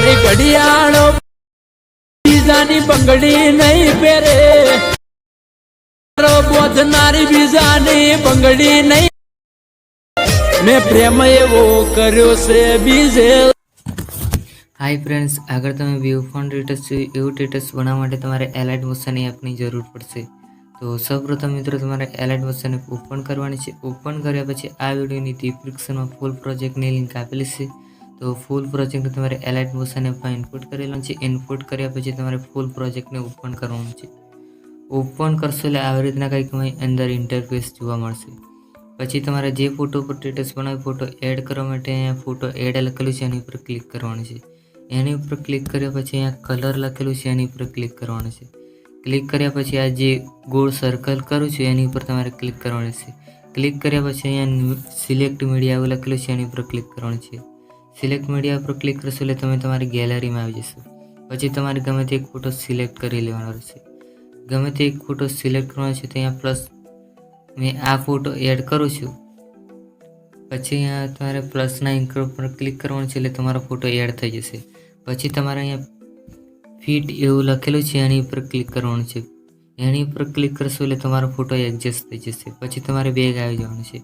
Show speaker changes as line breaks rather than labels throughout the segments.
મારી ઘડિયાળો બીજાની બંગડી નહીં પહેરે. બોધનારી બીજાની બંગડી નહીં મેં પ્રેમ એવો કર્યો છે બીજે.
હાય ફ્રેન્ડ્સ આગળ તમે વ્યૂ ફોન સ્ટેટસ એવું સ્ટેટસ બનાવવા માટે તમારે એલાઇટ મોશનની એપની જરૂર પડશે. તો સૌપ્રથમ મિત્રો, તમારે એલાઇટ એપ ઓપન કરવાની છે. ઓપન કર્યા પછી આ વિડીયોની ડિસ્ક્રિપ્શનમાં ફૂલ પ્રોજેક્ટની લિંક આપેલી છે. તો ફૂલ પ્રોજેક્ટ તમારે એલાઇટ મોશન એપમાં ઇનપુટ કરેલો છે. ઇનપુટ કર્યા પછી તમારે ફૂલ પ્રોજેક્ટને ઓપન કરવાનું છે. ઓપન કરશો એટલે આવી રીતના કંઈક અહીં અંદર ઇન્ટરફેસ જોવા મળશે. પછી તમારે જે ફોટો પર સ્ટેટસ બનાવ્યો ફોટો એડ કરવા માટે અહીંયા ફોટો એડ લખેલું છે, એની ઉપર ક્લિક કરવાનું છે. એની ઉપર ક્લિક કર્યા પછી અહીંયા કલર લખેલું છે, એની ઉપર ક્લિક કરવાનું છે. ક્લિક કર્યા પછી આ જે ગોળ સર્કલ કરું છું, એની ઉપર તમારે ક્લિક કરવાનું છે. ક્લિક કર્યા પછી અહીંયા સિલેક્ટ મીડિયા લખેલું છે, એની ઉપર ક્લિક કરવાનું છે. સિલેક્ટ મીડિયા ઉપર ક્લિક કરશો એટલે તમે તમારી ગેલેરીમાં આવી જશો. પછી તમારે ગમે તે એક ફોટો સિલેક્ટ કરી લેવાનો રહેશે. ગમે તે એક ફોટો સિલેક્ટ કરવાનો છે તો અહીંયા પ્લસ મેં આ ફોટો એડ કરું છું. પછી અહીંયા તમારે પ્લસના ઇન્કર પર ક્લિક કરવાનું છે એટલે તમારો ફોટો એડ થઈ જશે. પછી તમારે અહીંયા ફિટ એવું લખેલું છે એની ઉપર ક્લિક કરવાનું છે. એની ઉપર ક્લિક કરશો એટલે તમારો ફોટો એડજસ્ટ થઈ જશે. પછી તમારે બેગ આવી જવાનું છે.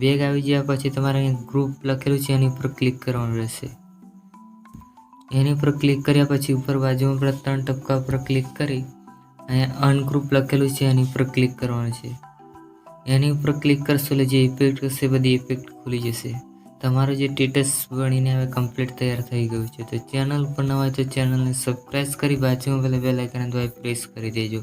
બેગ આવી ગયા પછી તમારે અહીંયા ગ્રુપ લખેલું છે, એની ઉપર ક્લિક કરવાનું રહેશે. એની ઉપર ક્લિક કર્યા પછી ઉપર બાજુમાં પેલા ત્રણ ટપકા પર ક્લિક કરી, અહીંયા અનગ્રુપ લખેલું છે, એની ઉપર ક્લિક કરવાનું છે. એની ઉપર ક્લિક કરશો એટલે જે ઇફેક્ટ હશે બધી ઇફેક્ટ ખુલી જશે. તમારો જે સ્ટેટસ બનીને હવે કમ્પ્લીટ તૈયાર થઈ ગયું છે. તો ચેનલ પર ન હોય તો ચેનલને સબસ્ક્રાઈબ કરી, બાજુમાં પહેલાં બેલ આઇકન દ્વારા પ્રેસ કરી દેજો.